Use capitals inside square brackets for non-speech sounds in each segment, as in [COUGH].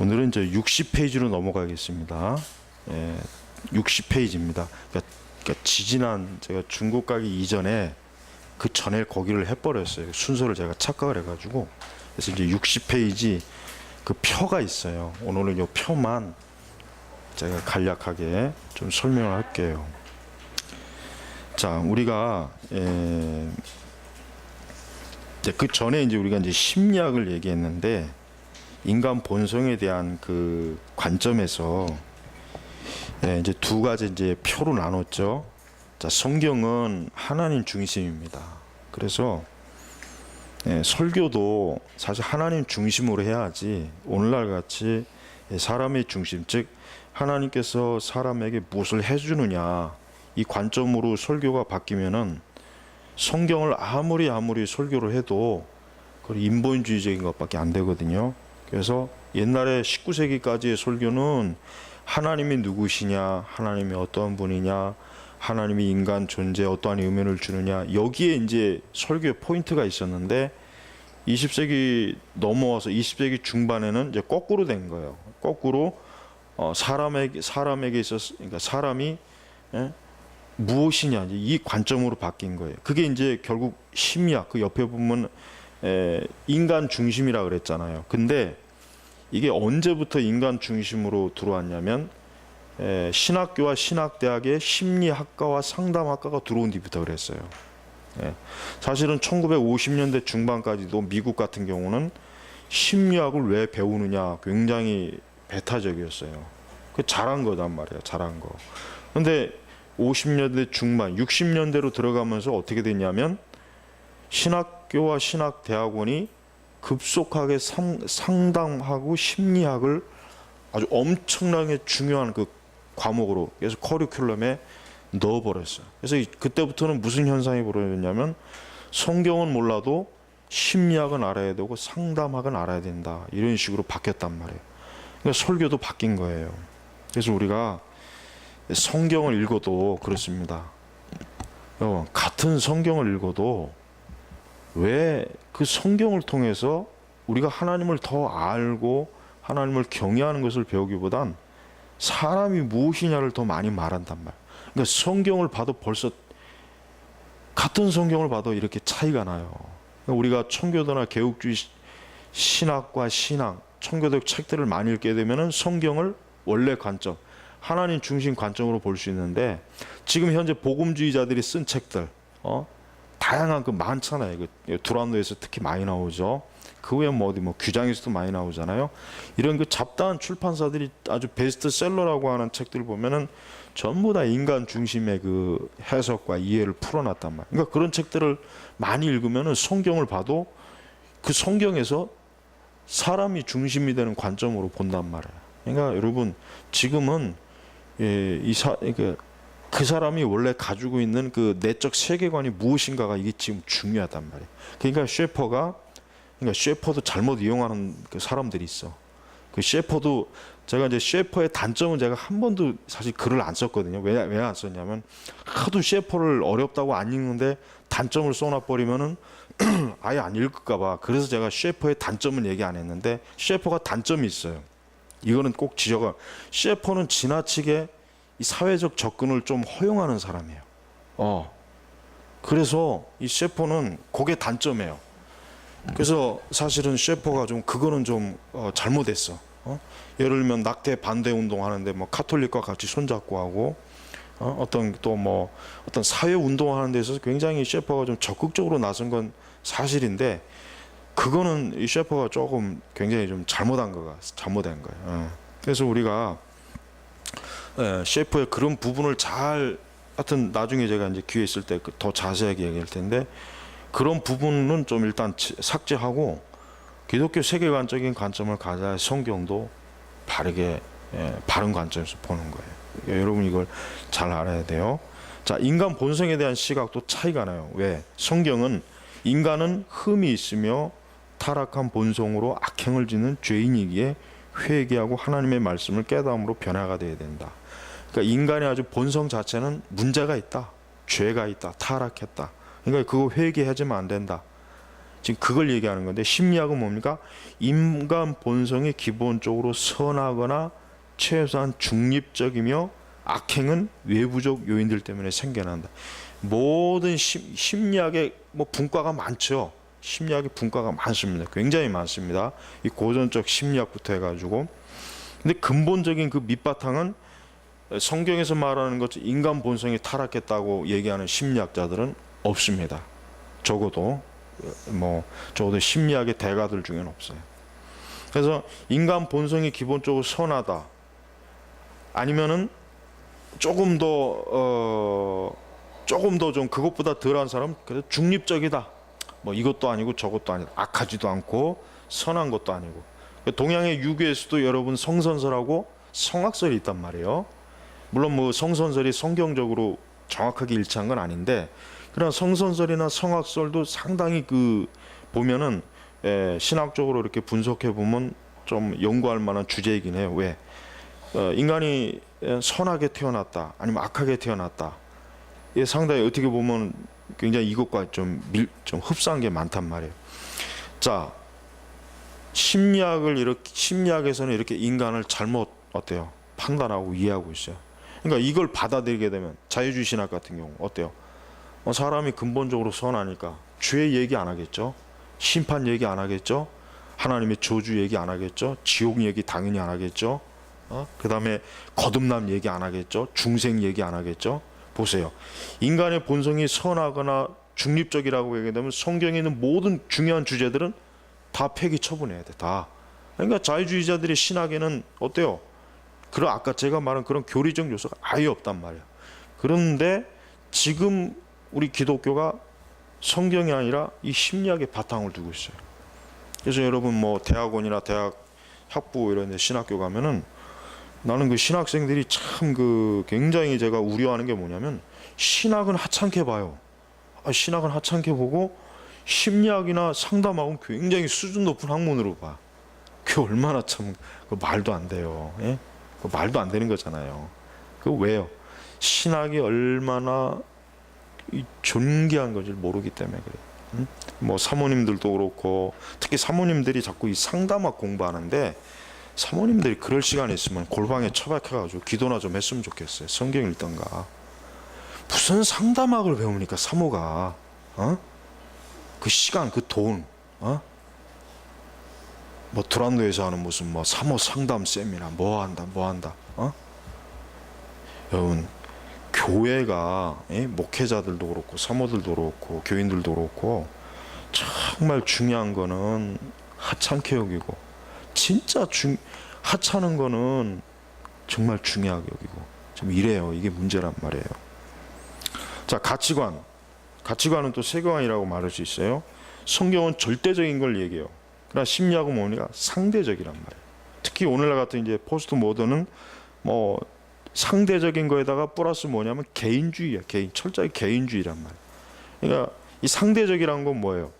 오늘은 이제 60페이지로 넘어가겠습니다. 예, 60페이지입니다. 그러니까, 그러니까 지지난 제가 중국 가기 이전에 그 전에 거기를 해버렸어요. 순서를 제가 착각을 해가지고 그래서 이제 60페이지 그 표가 있어요. 오늘은 이 표만 제가 간략하게 좀 설명을 할게요. 자, 우리가 에, 이제 그 전에 이제 우리가 이제 심리학을 얘기했는데 인간 본성에 대한 그 관점에서 예, 이제 두 가지 이제 표로 나눴죠. 자, 성경은 하나님 중심입니다. 그래서 예, 설교도 사실 하나님 중심으로 해야지 오늘날 같이 예, 사람의 중심, 즉 하나님께서 사람에게 무엇을 해주느냐 이 관점으로 설교가 바뀌면은 성경을 아무리 아무리 설교를 해도 그 인본주의적인 것밖에 안 되거든요. 그래서 옛날에 19세기까지의 설교는 하나님이 누구시냐, 하나님이 어떠한 분이냐, 하나님이 인간 존재에 어떠한 의미를 주느냐 여기에 이제 설교의 포인트가 있었는데 20세기 넘어와서 20세기 중반에는 이제 거꾸로 된 거예요. 거꾸로 어, 사람에게 사람에게 있어서 그러니까 사람이 예? 무엇이냐 이 관점으로 바뀐 거예요. 그게 이제 결국 심리학 그 옆에 보면 에, 인간 중심이라 그랬잖아요. 근데 이게 언제부터 인간 중심으로 들어왔냐면 에, 신학교와 신학대학의 심리학과와 상담학과가 들어온 뒤부터 그랬어요. 예. 사실은 1950년대 중반까지도 미국 같은 경우는 심리학을 왜 배우느냐 굉장히 배타적이었어요. 그 잘한 거단 말이에요. 잘한 거. 근데 50년대 중반, 60년대로 들어가면서 어떻게 됐냐면 신학 교와 신학대학원이 급속하게 상, 상담하고 심리학을 아주 엄청나게 중요한 그 과목으로 그래서 커리큘럼에 넣어버렸어요. 그래서 이- 그때부터는 무슨 현상이 벌어졌냐면 성경은 몰라도 심리학은 알아야 되고 상담학은 알아야 된다 이런 식으로 바뀌었단 말이에요. 그러니까 설교도 바뀐 거예요. 그래서 우리가 성경을 읽어도 그렇습니다. 어, 같은 성경을 읽어도 왜 그 성경을 통해서 우리가 하나님을 더 알고 하나님을 경외하는 것을 배우기보단 사람이 무엇이냐를 더 많이 말한단 말. 그러니까 성경을 봐도 벌써 같은 성경을 봐도 이렇게 차이가 나요. 그러니까 우리가 청교도나 개혁주의 시- 신학과 신앙, 청교도 책들을 많이 읽게 되면은 성경을 원래 관점, 하나님 중심 관점으로 볼 수 있는데 지금 현재 복음주의자들이 쓴 책들, 어? 다양한 그 많잖아요. 그 두란노에서 특히 많이 나오죠. 그 외에 뭐 어디 뭐 규장에서도 많이 나오잖아요. 이런 그 잡다한 출판사들이 아주 베스트셀러라고 하는 책들 보면은 전부 다 인간 중심의 그 해석과 이해를 풀어놨단 말이에요. 그러니까 그런 책들을 많이 읽으면은 성경을 봐도 그 성경에서 사람이 중심이 되는 관점으로 본단 말이에요. 그러니까 여러분 지금은 예, 이 사, 그, 그 사람이 원래 가지고 있는 그 내적 세계관이 무엇인가가 이게 지금 중요하단 말이에요. 그러니까 셰퍼가 그러니까 셰퍼도 잘못 이용하는 그 사람들이 있어. 그 셰퍼도 제가 이제 셰퍼의 단점은 제가 한 번도 사실 글을 안 썼거든요. 왜 왜 안 썼냐면 하도 셰퍼를 어렵다고 안 읽는데 단점을 써놔 버리면은 [CLEARS THROAT] 아예 안 읽을까 봐. 그래서 제가 셰퍼의 단점은 얘기 안 했는데 셰퍼가 단점이 있어요. 이거는 꼭 지적을. 셰퍼는 지나치게 이 사회적 접근을 좀 허용하는 사람이에요. 어. 그래서 이 셰퍼는 그게 단점이에요. 그래서 사실은 셰퍼가 좀 그거는 좀 어, 잘못했어. 어? 예를 들면 낙태 반대 운동 하는데 뭐 카톨릭과 같이 손잡고 하고 어? 어떤 또 뭐 어떤 사회 운동하는 데 있어서 굉장히 셰퍼가 좀 적극적으로 나선 건 사실인데 그거는 이 셰퍼가 조금 굉장히 좀 잘못한 거가 잘못된 거예요. 어. 그래서 우리가 예, 셰퍼의 그런 부분을 잘 하여튼 나중에 제가 이제 기회 있을 때 더 자세하게 얘기할 텐데 그런 부분은 좀 일단 치- 삭제하고 기독교 세계관적인 관점을 가져야 성경도 바르게 예, 바른 관점에서 보는 거예요. 그러니까 여러분 이걸 잘 알아야 돼요. 자, 인간 본성에 대한 시각도 차이가 나요. 왜? 성경은 인간은 흠이 있으며 타락한 본성으로 악행을 짓는 죄인이기에 회개하고 하나님의 말씀을 깨달음으로 변화가 되어야 된다. 그러니까 인간의 아주 본성 자체는 문제가 있다. 죄가 있다. 타락했다. 그러니까 그거 회개하지면 안 된다. 지금 그걸 얘기하는 건데 심리학은 뭡니까? 인간 본성이 기본적으로 선하거나 최소한 중립적이며 악행은 외부적 요인들 때문에 생겨난다. 모든 심, 심리학의 뭐 분과가 많죠. 심리학의 분과가 많습니다. 굉장히 많습니다. 이 고전적 심리학부터 해가지고 근데 근본적인 그 밑바탕은 성경에서 말하는 것 인간 본성이 타락했다고 얘기하는 심리학자들은 없습니다. 적어도 뭐 적어도 심리학의 대가들 중에는 없어요. 그래서 인간 본성이 기본적으로 선하다. 아니면은 조금 더 어, 조금 더 좀 그것보다 덜한 사람 그래도 중립적이다. 뭐 이것도 아니고 저것도 아니다. 악하지도 않고 선한 것도 아니고. 동양의 유교에서도 여러분 성선설하고 성악설이 있단 말이에요. 물론 뭐 성선설이 성경적으로 정확하게 일치한 건 아닌데 그러나 성선설이나 성악설도 상당히 그 보면은 에, 신학적으로 이렇게 분석해 보면 좀 연구할 만한 주제이긴 해요. 왜? 어, 인간이 에, 선하게 태어났다, 아니면 악하게 태어났다. 이게 상당히 어떻게 보면 굉장히 이것과 좀, 밀, 좀 흡사한 게 많단 말이에요. 자, 심리학을 이렇게 심리학에서는 이렇게 인간을 잘못 어때요? 판단하고 이해하고 있어요. 그러니까 이걸 받아들이게 되면 자유주의 신학 같은 경우 어때요? 어, 사람이 근본적으로 선하니까 죄 얘기 안 하겠죠. 심판 얘기 안 하겠죠. 하나님의 저주 얘기 안 하겠죠. 지옥 얘기 당연히 안 하겠죠. 어? 그다음에 거듭남 얘기 안 하겠죠. 중생 얘기 안 하겠죠. 보세요. 인간의 본성이 선하거나 중립적이라고 얘기되면 성경에 있는 모든 중요한 주제들은 다 폐기 처분해야 돼. 다. 그러니까 자유주의자들의 신학에는 어때요? 그런 아까 제가 말한 그런 교리적 요소가 아예 없단 말이야. 그런데 지금 우리 기독교가 성경이 아니라 이 심리학의 바탕을 두고 있어요. 그래서 여러분 뭐 대학원이나 대학 학부 이런 데 신학교 가면은 나는 그 신학생들이 참 그 굉장히 제가 우려하는 게 뭐냐면 신학은 하찮게 봐요. 아, 신학은 하찮게 보고 심리학이나 상담학은 굉장히 수준 높은 학문으로 봐. 그 얼마나 참 그 말도 안 돼요. 예? 그 말도 안 되는 거잖아요. 그 왜요? 신학이 얼마나 이 존귀한 건지 모르기 때문에 그래요. 응? 뭐 사모님들도 그렇고 특히 사모님들이 자꾸 이 상담학 공부하는데 사모님들이 그럴 시간 있으면 골방에 처박혀가지고 기도나 좀 했으면 좋겠어요. 성경 읽던가. 무슨 상담학을 배웁니까 사모가? 어? 그 시간, 그 돈, 어? 뭐 두란노에서 하는 무슨 뭐 사모 상담 세미나 뭐 한다, 뭐 한다, 어? 여러분 교회가 예? 목회자들도 그렇고 사모들도 그렇고 교인들도 그렇고 정말 중요한 거는 하찮게 여기고 진짜 중 하찮은 거는 정말 중요하게 여기고 좀 이래요. 이게 문제란 말이에요. 자 가치관 가치관은 또 세계관이라고 말할 수 있어요. 성경은 절대적인 걸 얘기해요. 그러나 심리학은 뭡니까? 상대적이란 말이에요. 특히 오늘날 같은 이제 포스트 모던은 뭐 상대적인 거에다가 플러스 뭐냐면 개인주의야. 개인 철저히 개인주의란 말이에요. 그러니까 이 상대적이란 건 뭐예요?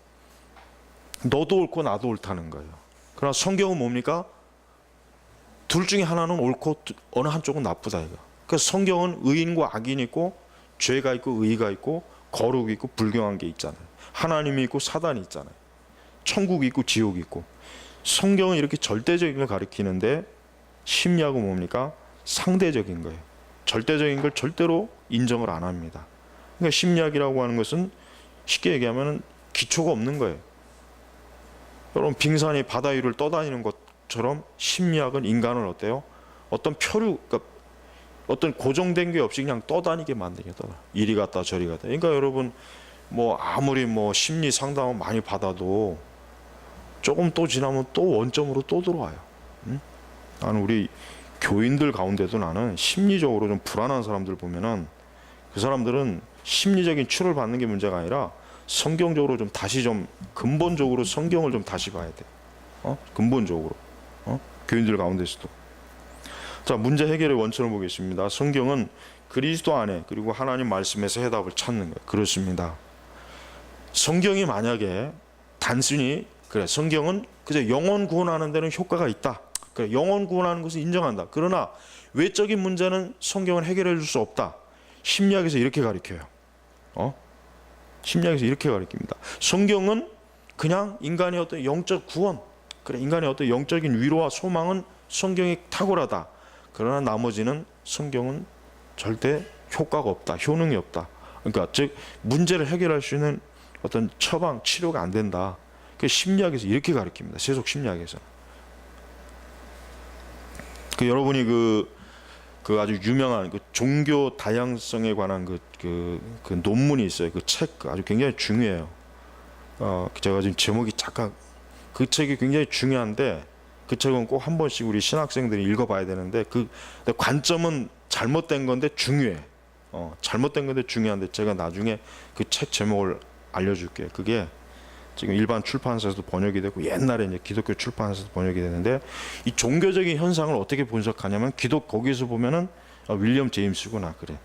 너도 옳고 나도 옳다는 거예요. 그러나 성경은 뭡니까? 둘 중에 하나는 옳고 두- 어느 한쪽은 나쁘다 이거. 그래서 성경은 의인과 악인이 있고 죄가 있고 의가 있고 거룩이 있고 불경한 게 있잖아요. 하나님이 있고 사단이 있잖아요. 천국이 있고 지옥이 있고. 성경은 이렇게 절대적인 걸 가리키는데 심리학은 뭡니까? 상대적인 거예요. 절대적인 걸 절대로 인정을 안 합니다. 그러니까 심리학이라고 하는 것은 쉽게 얘기하면 기초가 없는 거예요. 여러분 빙산이 바다 위를 떠다니는 것처럼 심리학은 인간을 어때요? 어떤 표류, 그러니까 어떤 고정된 게 없이 그냥 떠다니게 만드는 떠다. 이리 갔다 저리 갔다. 그러니까 여러분 뭐 아무리 뭐 심리 상담을 많이 받아도 조금 또 지나면 또 원점으로 또 들어와요. 응? 나는 우리 교인들 가운데도 나는 심리적으로 좀 불안한 사람들 보면은 그 사람들은 심리적인 치료를 받는 게 문제가 아니라 성경적으로 좀 다시 좀 근본적으로 성경을 좀 다시 봐야 돼. 어? 근본적으로. 어? 교인들 가운데서도. 자, 문제 해결의 원천을 보겠습니다. 성경은 그리스도 안에 그리고 하나님 말씀에서 해답을 찾는 거예요. 그렇습니다. 성경이 만약에 단순히 그래 성경은 그저 영혼 구원하는 데는 효과가 있다. 그래 영혼 구원하는 것을 인정한다. 그러나 외적인 문제는 성경은 해결해 줄 수 없다. 심리학에서 이렇게 가르쳐요. 어? 심리학에서 이렇게 가르칩니다. 성경은 그냥 인간의 어떤 영적 구원, 그래 인간의 어떤 영적인 위로와 소망은 성경이 탁월하다. 그러나 나머지는 성경은 절대 효과가 없다, 효능이 없다. 그러니까 즉 문제를 해결할 수 있는 어떤 처방 치료가 안 된다. 그 심리학에서 이렇게 가르칩니다. 세속 심리학에서. 그 여러분이 그, 그 아주 유명한 그 종교 다양성에 관한 그, 그, 그 논문이 있어요. 그 책 아주 굉장히 중요해요. 어, 제가 지금 제목이 잠깐 그 책이 굉장히 중요한데 그 책은 꼭 한 번씩 우리 신학생들이 읽어봐야 되는데 그 관점은 잘못된 건데 중요해. 어, 잘못된 건데 중요한데 제가 나중에 그 책 제목을 알려줄게요. 그게 지금 일반 출판사에서도 번역이 되고 옛날에 이제 기독교 출판사에서도 번역이 되는데 이 종교적인 현상을 어떻게 분석하냐면 기독 거기서 보면은 아, 윌리엄 제임스구나 그래.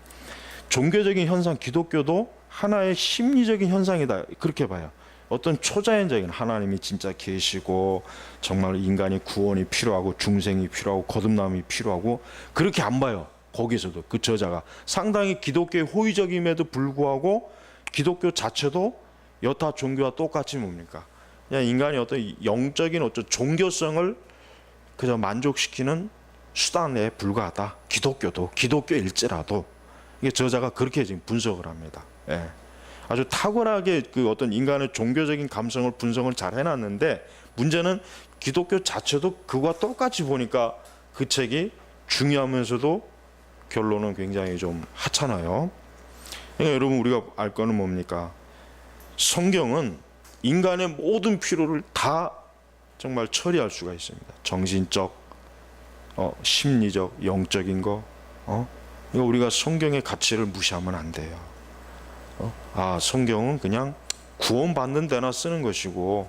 종교적인 현상 기독교도 하나의 심리적인 현상이다 그렇게 봐요. 어떤 초자연적인 하나님이 진짜 계시고 정말 인간이 구원이 필요하고 중생이 필요하고 거듭남이 필요하고 그렇게 안 봐요. 거기서도 그 저자가 상당히 기독교의 호의적임에도 불구하고 기독교 자체도 여타 종교와 똑같이 뭡니까? 그냥 인간이 어떤 영적인 어떤 종교성을 그저 만족시키는 수단에 불과하다. 기독교도 기독교일지라도 이게 저자가 그렇게 지금 분석을 합니다. 예. 아주 탁월하게 그 어떤 인간의 종교적인 감성을 분석을 잘 해놨는데 문제는 기독교 자체도 그와 똑같이 보니까 그 책이 중요하면서도 결론은 굉장히 좀 하찮아요. 그러니까 여러분 우리가 알 거는 뭡니까? 성경은 인간의 모든 필요를 다 정말 처리할 수가 있습니다. 정신적, 어, 심리적, 영적인 거. 어? 이거 우리가 성경의 가치를 무시하면 안 돼요. 어? 아 성경은 그냥 구원받는 데나 쓰는 것이고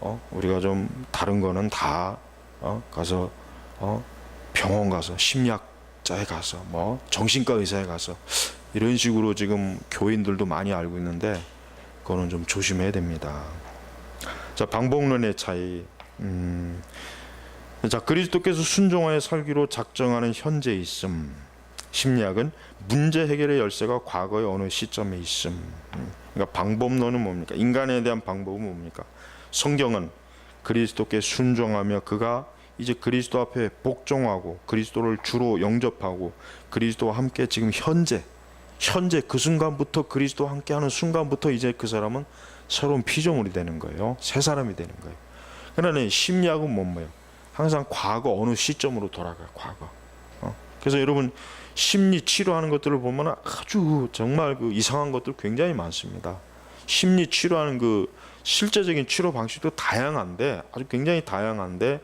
어? 우리가 좀 다른 거는 다 어? 가서 어? 병원 가서 심리학자에 가서 뭐 정신과 의사에 가서 이런 식으로 지금 교인들도 많이 알고 있는데 그거는 좀 조심해야 됩니다. 자 방법론의 차이. 음, 자 그리스도께서 순종하여 살기로 작정하는 현재 있음. 심리학은 문제 해결의 열쇠가 과거의 어느 시점에 있음. 음, 그러니까 방법론은 뭡니까? 인간에 대한 방법은 뭡니까? 성경은 그리스도께 순종하며 그가 이제 그리스도 앞에 복종하고 그리스도를 주로 영접하고 그리스도와 함께 지금 현재 현재 그 순간부터 그리스도와 함께하는 순간부터 이제 그 사람은 새로운 피조물이 되는 거예요. 새 사람이 되는 거예요. 그러나 심리학은 뭐예요? 항상 과거 어느 시점으로 돌아가요. 과거. 어? 그래서 여러분 심리 치료하는 것들을 보면 아주 정말 그 이상한 것들 굉장히 많습니다. 심리 치료하는 그 실제적인 치료 방식도 다양한데 아주 굉장히 다양한데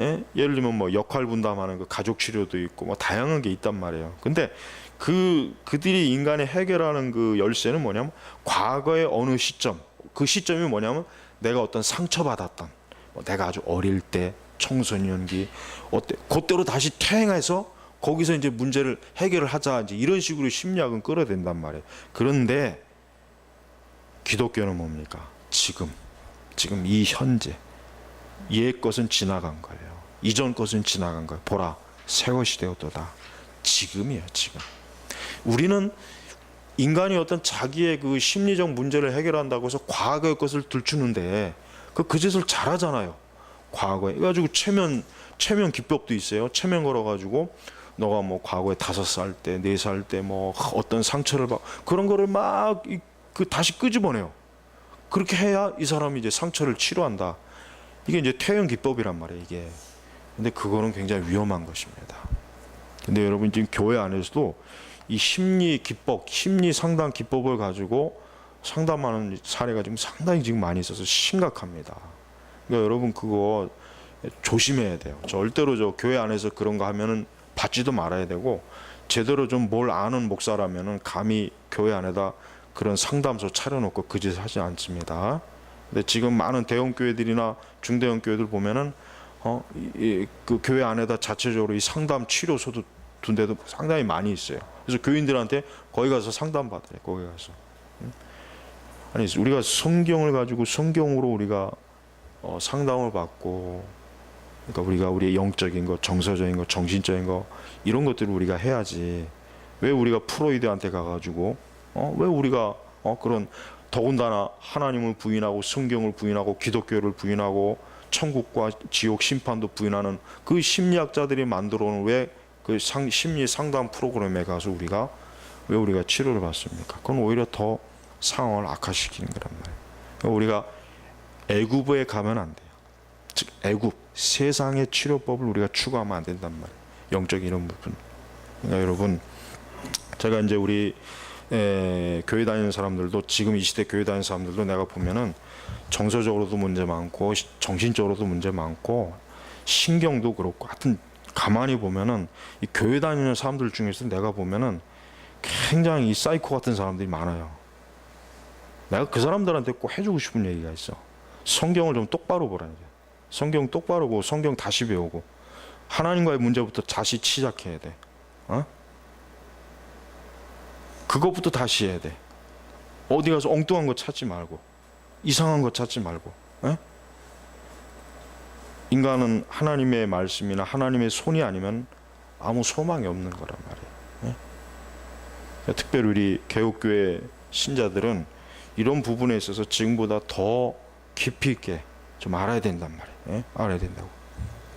예? 예를 들면 뭐 역할 분담하는 그 가족 치료도 있고 뭐 다양한 게 있단 말이에요. 근데 그 그들이 인간의 해결하는 그 열쇠는 뭐냐면 과거의 어느 시점 그 시점이 뭐냐면 내가 어떤 상처받았던 뭐 내가 아주 어릴 때 청소년기 어때 그때로 다시 퇴행해서 거기서 이제 문제를 해결을 하자 이제 이런 식으로 심리학은 끌어댄단 말이에요. 그런데 기독교는 뭡니까? 지금 지금 이 현재 옛 것은 지나간 거예요. 이전 것은 지나간 거예요. 보라 새 것이 되었도다. 지금이에요. 지금. 우리는 인간이 어떤 자기의 그 심리적 문제를 해결한다고 해서 과거의 것을 들추는데 그, 그 짓을 잘하잖아요. 과거에. 그래가지고 체면, 체면 기법도 있어요. 체면 걸어가지고 너가 뭐 과거에 다섯 살 때, 네 살 때 뭐 어떤 상처를 받, 그런 거를 막 그 다시 끄집어내요. 그렇게 해야 이 사람이 이제 상처를 치료한다. 이게 이제 퇴행 기법이란 말이에요, 이게. 근데 그거는 굉장히 위험한 것입니다. 근데 여러분 지금 교회 안에서도 이 심리 기법, 심리 상담 기법을 가지고 상담하는 사례가 지금 상당히 지금 많이 있어서 심각합니다. 그러니까 여러분 그거 조심해야 돼요. 절대로 저 교회 안에서 그런 거 하면은 받지도 말아야 되고 제대로 좀 뭘 아는 목사라면은 감히 교회 안에다 그런 상담소 차려놓고 그 짓을 하지 않습니다. 근데 지금 많은 대형 교회들이나 중대형 교회들 보면은 어, 이, 그 교회 안에다 자체적으로 이 상담 치료소도 둔 데도 상당히 많이 있어요. 그래서 교인들한테 거기 가서 상담 받으래. 거기 가서. 응? 아니 우리가 성경을 가지고 성경으로 우리가 어, 상담을 받고 그러니까 우리가 우리의 영적인 것, 정서적인 것, 정신적인 것 이런 것들을 우리가 해야지. 왜 우리가 프로이드한테 가가지고 어? 왜 우리가 어? 그런 더군다나 하나님을 부인하고 성경을 부인하고 기독교를 부인하고 천국과 지옥 심판도 부인하는 그 심리학자들이 만들어 놓은 왜 그 심리 상담 프로그램에 가서 우리가 왜 우리가 치료를 받습니까? 그건 오히려 더 상황을 악화시키는 거란 말이에요. 그러니까 우리가 애굽에 가면 안 돼요. 즉 애굽 세상의 치료법을 우리가 추구하면 안 된단 말이에요. 영적인 이런 부분. 그러니까 여러분 제가 이제 우리 에, 교회 다니는 사람들도 지금 이 시대 교회 다니는 사람들도 내가 보면은 정서적으로도 문제 많고 시- 정신적으로도 문제 많고 신경도 그렇고 하여튼 가만히 보면은 이 교회 다니는 사람들 중에서 내가 보면은 굉장히 이 사이코 같은 사람들이 많아요. 내가 그 사람들한테 꼭 해주고 싶은 얘기가 있어. 성경을 좀 똑바로 보라는 게. 성경 똑바로 보고 성경 다시 배우고 하나님과의 문제부터 다시 시작해야 돼. 어? 그것부터 다시 해야 돼. 어디 가서 엉뚱한 거 찾지 말고 이상한 거 찾지 말고. 에? 인간은 하나님의 말씀이나 하나님의 손이 아니면 아무 소망이 없는 거란 말이에요. 에? 특별히 우리 개혁교회 신자들은 이런 부분에 있어서 지금보다 더 깊이 있게 좀 알아야 된단 말이에요. 예? 알아야 된다고.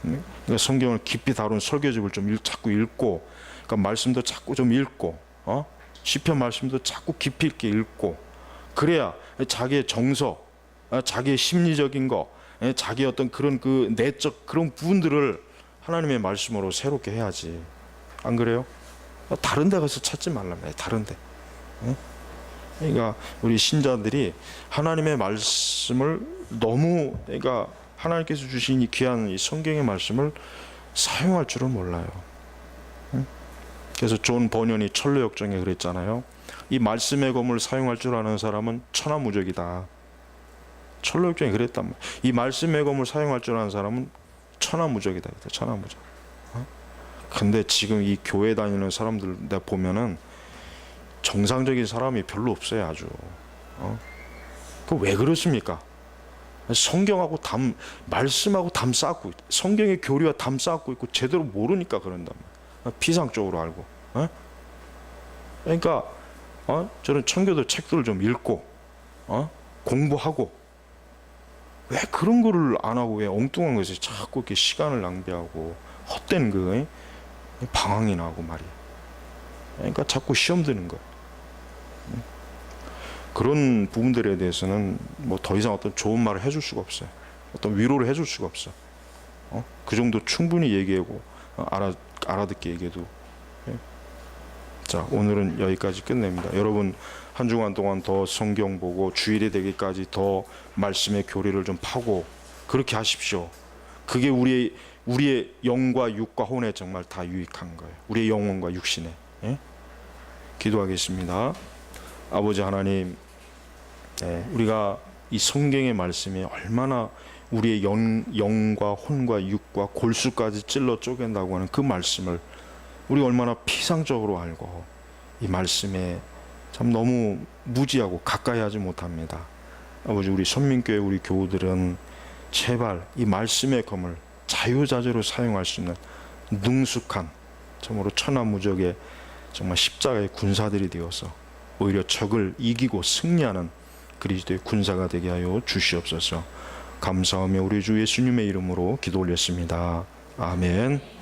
음? 그러니까 성경을 깊이 다룬 설교집을 좀 읽- 자꾸 읽고, 그러니까 말씀도 자꾸 좀 읽고, 어? 시편 말씀도 자꾸 깊이 있게 읽고, 그래야 자기의 정서, 어, 자기의 심리적인 거, 예? 자기 어떤 그런 그 내적 그런 부분들을 하나님의 말씀으로 새롭게 해야지. 안 그래요? 어, 다른 데 가서 찾지 말이에요. 다른 데. 그러니까 우리 신자들이 하나님의 말씀을 너무 그러니까 하나님께서 주신 이 귀한 이 성경의 말씀을 사용할 줄은 몰라요. 응? 그래서 존 버년이 철로 역정에 그랬잖아요. 이 말씀의 검을 사용할 줄 아는 사람은 천하무적이다. 철로 역정이 그랬단 말이에요. 이 말씀의 검을 사용할 줄 아는 사람은 천하무적이다. 천하무적. 어? 근데 지금 이 교회 다니는 사람들 내가 보면은 정상적인 사람이 별로 없어요 아주 어? 그왜 그렇습니까 성경하고 담 말씀하고 담 쌓고 있- 성경의 교리와 담 쌓고 있고 제대로 모르니까 그런단 말이야 피상적으로 알고 어? 그러니까 어? 저는 청교도 책들을 좀 읽고 어? 공부하고 왜 그런 거를 안 하고 왜 엉뚱한 것에 자꾸 이렇게 시간을 낭비하고 헛된 그 어? 방황이 나고 말이야 그러니까 자꾸 시험 드는 거야 그런 부분들에 대해서는 뭐 더 이상 어떤 좋은 말을 해줄 수가 없어요. 어떤 위로를 해줄 수가 없어. 어? 그 정도 충분히 얘기하고 어, 알아 알아듣게 얘기해도. 예. 자 오늘은 여기까지 끝냅니다. 여러분 한 주간 동안 더 성경 보고 주일이 되기까지 더 말씀의 교리를 좀 파고 그렇게 하십시오. 그게 우리의 우리의 영과 육과 혼에 정말 다 유익한 거예요. 우리의 영혼과 육신에. 예? 기도하겠습니다. 아버지 하나님, 네, 우리가 이 성경의 말씀이 얼마나 우리의 영, 영과 혼과 육과 골수까지 찔러 쪼갠다고 하는 그 말씀을 우리 얼마나 피상적으로 알고 이 말씀에 참 너무 무지하고 가까이 하지 못합니다. 아버지 우리 선민교회 우리 교우들은 제발 이 말씀의 검을 자유자재로 사용할 수 있는 능숙한 참으로 천하무적의 정말 십자가의 군사들이 되어서 오히려 적을 이기고 승리하는 그리스도의 군사가 되게 하여 주시옵소서. 감사하며 우리 주 예수님의 이름으로 기도 올렸습니다. 아멘.